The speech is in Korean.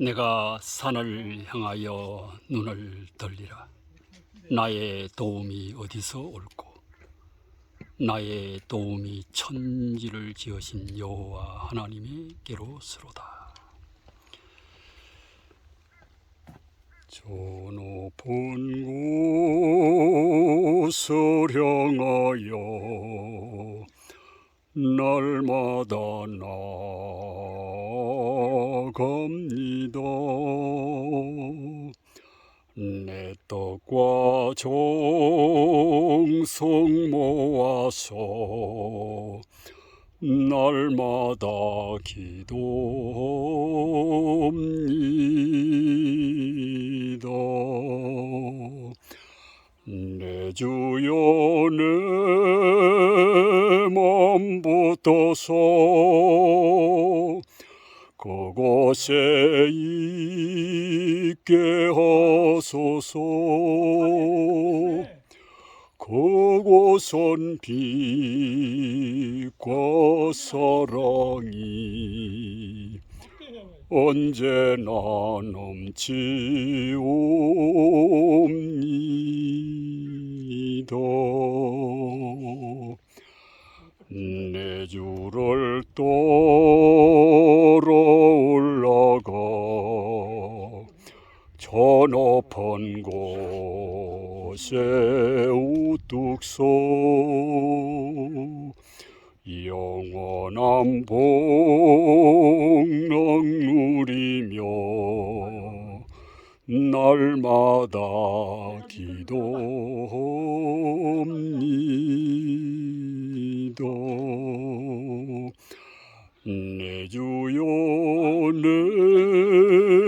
내가 산을 향하여 눈을 돌리라. 나의 도움이 어디서 올꼬? 나의 도움이 천지를 지으신 여호와 하나님의께로서로다. 저 높은 곳을 향하여 날마다 나 아갑니다. 내 떡과 정성 모아서 날마다 기도합니다. 내 주여 내맘 붙어서 그곳에 있게 하소서 그곳은 빛과 사랑이 언제나 넘치옵니다. 내 주를 따 저 높은 곳에 우뚝 서 영원한 복락 누리며 날마다 기도합니다. 내 주여 내